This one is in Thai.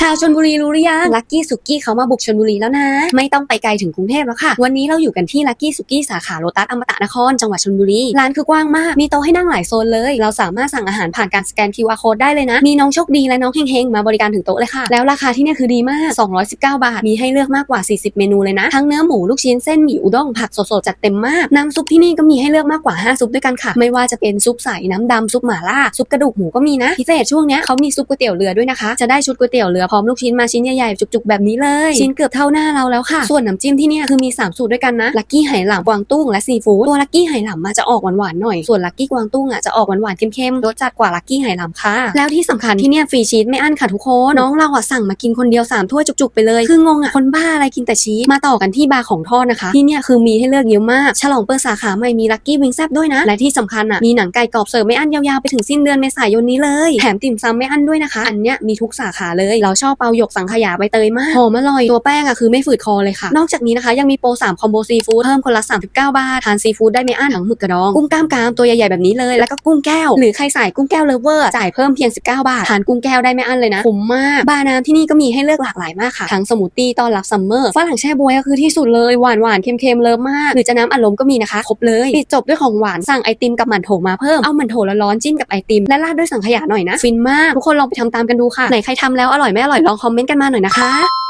ชาวชนบุรีรู้หรือยังลักกี้สุกี้เขามาบุกชนบุรีแล้วนะ ไม่ต้องไปไกลถึงกรุงเทพแล้วค่ะ วันนี้เราอยู่กันที่ลักกี้สุกี้สาขาโลตัสอมตะนครจังหวัดชนบุรี ร้านคือกว้างมาก มีโต๊ะให้นั่งหลายโซนเลย เราสามารถสั่งอาหารผ่านการสแกน QR code ได้เลยนะ มีน้องโชคดีและน้องเฮงๆ มาบริการถึงโต๊ะเลยค่ะ แล้วราคาที่นี่คือดีมาก 219 บาท มีให้เลือกมากกว่า 40 เมนูเลยนะ ทั้งเนื้อหมูลูกชิ้นเส้นหมี่อุด้งผักสดๆจัดเต็มมาก น้ำซุปที่นี่ก็มีให้เลือกมากกว่า 5 ซุปด้วยกันค่ะ ไม่ว่าจะเป็นซุปใสน้ำดำซุปหม่าล่าซุปกระดูกหมูก็มีนะพิเศษช่วงนี้เขามีซุปก๋วยเตี๋ยวเรือด้วยนะคะจะได้ชุดก๋วยเตี๋ยวเรือพร้อมลูกชิ้นมาชิ้นใหญ่ๆจุกๆแบบนี้เลย ชิ้นเกือบเท่าหน้าเราแล้วค่ะ ส่วนน้ำจิ้มที่นี่คือมี 3 สูตรด้วยกันนะลักกี้ไหหลำกวางตุ้งและซีฟู้ดตัวลักกี้ไหหลำมาจะออกหวานๆหน่อยส่วนลักกี้กวางตุ้งอะจะออกหวานๆเข้มๆรสจัดกว่าลักกี้ไหหลำค่ะ แล้วที่สำคัญที่นี่ฟรีชีสไม่อั้นค่ะทุกคนน้องเราอะสั่งมากินคนเดียวสามถ้วยจุกๆไปเลยคืองงอะคนบ้าอะไรกินแต่ชีสมาต่อกันที่บาร์ของทอดนะคะ ที่นี่คือมีให้เลือกเยอะมากฉลองเปิดสาขาใหม่มีลักกี้วิงแซบด้วยนะ และที่สำคัญอะมีหนังไก่กรอบเสิร์ฟไม่อั้นยาวๆไปถึงสิ้นเดือนเมษายนนี้เลยแถมติ่มซำไม่อั้นด้วยนะคะ อันเนี้ยมีทุกสาขาเลยเราชอบเปาหยกสังขยาใบเตยมากหอมอร่อยตัวแป้งอะคือไม่ฝืดคอเลยค่ะ นอกจากนี้นะคะ ยังมีโปร3คอมโบซีฟู้ดเพิ่มคนละ 39 บาททานซีฟู้ดได้ไม่อั้นทั้งหมึกกระดอง กุ้งกล้ามกรามตัวใหญ่ๆแบบนี้เลย แล้วก็กุ้งแก้ว หรือใครสายกุ้งแก้วเลฟเวอร์จ่ายเพิ่มเพียง 19 บาททานกุ้งแก้วได้ไม่อั้นเลยนะคุ้มมากบาร์น้ำที่นี่ก็มีให้เลือกหลากหลายมากค่ะทั้งสมูทตี้ต้อนรับซัมเมอร์ฝรั่งแช่บวยก็คือที่สุดเลยหวานหวานๆเค็มๆเลิฟมากหรือจะน้ำอัดลมก็มีนะคะครบเลยปิดจบด้วยของหวานสั่งไอติมกับหมั่นโถมาเพิ่มเอาหมั่นโถร้อนๆจิ้มกับไอติมและราดด้วยสังขยาหน่อยนะฟินมากทุกคนลองไปทำตามกันดูค่ะไหนใครทำแล้วอร่อยไม่อร่อยลองคอมเมนต์กันมาหน่อยนะคะ